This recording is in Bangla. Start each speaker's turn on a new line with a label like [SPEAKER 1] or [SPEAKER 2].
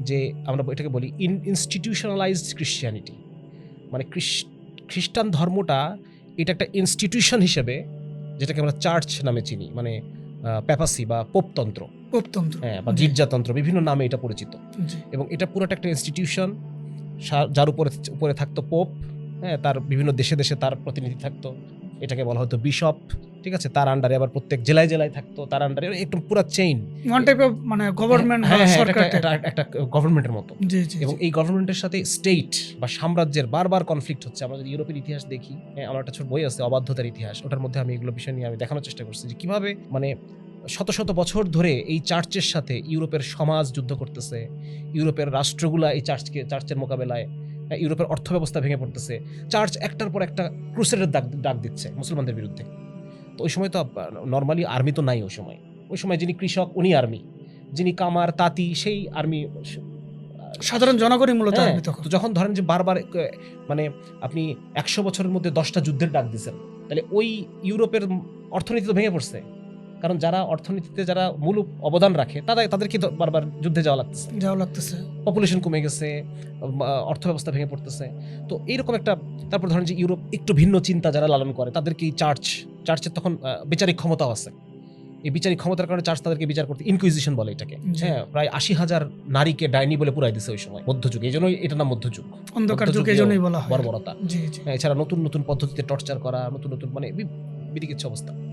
[SPEAKER 1] যে আমরা এটাকে বলি ইন ইনস্টিটিউশনালাইজড ক্রিশ্চিয়ানিটি মানে খ্রিস্টান ধর্মটা এটা একটা ইনস্টিটিউশন হিসেবে যেটাকে আমরা চার্চ নামে চিনি মানে প্যাপাসি বা পোপতন্ত্র
[SPEAKER 2] পোপতন্ত্র
[SPEAKER 1] হ্যাঁ বা গির্জাতন্ত্র বিভিন্ন নামে এটা পরিচিত। এবং এটা পুরোটা একটা ইনস্টিটিউশন যার উপরে উপরে থাকতো পোপ হ্যাঁ তার বিভিন্ন দেশে দেশে তার প্রতিনিধি থাকতো। এটাকে বলা হতো বিশপ ঠিক আছে? তার আন্ডারে আবার প্রত্যেক জেলায় জেলায় থাকতো তার আন্ডারে একদম পুরো চেইন
[SPEAKER 2] ওয়ান টাইপ অফ মানে গভর্নমেন্ট
[SPEAKER 1] হ্যাঁ হ্যাঁ,
[SPEAKER 2] সরকার
[SPEAKER 1] এটা একটা- একটা গভর্নমেন্টের মতো।
[SPEAKER 2] জি জি
[SPEAKER 1] এবং এই গভর্নমেন্টের সাথে স্টেট বা সাম্রাজ্যের বারবার কনফ্লিক্ট হচ্ছে। আমরা যদি ইউরোপের ইতিহাস দেখি হ্যাঁ, আমার একটা ছোট বই আছে অবাধ্যতার ইতিহাস। ওটার মধ্যে আমি এগুলো বিষয় নিয়ে আমি দেখানোর চেষ্টা করছি যে কীভাবে মানে শত শত বছর ধরে এই চার্চের সাথে ইউরোপের সমাজ যুদ্ধ করতেছে ইউরোপের রাষ্ট্রগুলা এই চার্চকে চার্চের মোকাবেলায় ইউরোপের অর্থ ব্যবস্থা ভেঙে পড়তেছে। চার্চ একটার পর একটা ক্রুসেডের ডাক ডাক দিচ্ছে মুসলমানদের বিরুদ্ধে। তো ওই সময় তো নর্মালি আর্মি তো নাই ওই সময়। ওই সময় যিনি কৃষক উনি আর্মি যিনি কামার তাঁতি সেই আর্মি
[SPEAKER 2] সাধারণ জনগণই মূলত
[SPEAKER 1] হ্যাঁ, তো যখন ধরেন যে বারবার মানে আপনি একশো বছরের মধ্যে দশটা যুদ্ধের ডাক দিচ্ছেন তাহলে ওই ইউরোপের অর্থনীতি তো ভেঙে পড়ছে। কারণ যারা অর্থনীতিতে যারা মূল অবদান রাখে তারা তাদেরকে বারবার যুদ্ধে যাওয়া লাগতেছে।
[SPEAKER 2] যাওয়া লাগতেছে।
[SPEAKER 1] পপুলেশন কমে গেছে অর্থ ব্যবস্থা ভেঙে পড়তেছে। তো এইরকম একটা তারপর ধরেন যে ইউরোপ একটু ভিন্ন চিন্তা যারা লালন করে তাদেরকে এই চার্চ চার্চের তখন বিচারিক ক্ষমতাও আছে। এই বিচারিক ক্ষমতার কারণে চার্চ তাদেরকে বিচার করতে ইনকুইজিশন বলে এটাকে। হ্যাঁ প্রায় আশি হাজার নারীকে ডাইনি বলে পুরাই দিছে ওই সময় মধ্যযুগে। এই জন্যই এটা নাম মধ্যযুগ।
[SPEAKER 2] অন্ধকার যুগে জন্যই বলা হয়।
[SPEAKER 1] বর্বরতা। হ্যাঁ, এছাড়া নতুন নতুন পদ্ধতিতে টর্চার করা নতুন নতুন মানে বি- অবস্থা।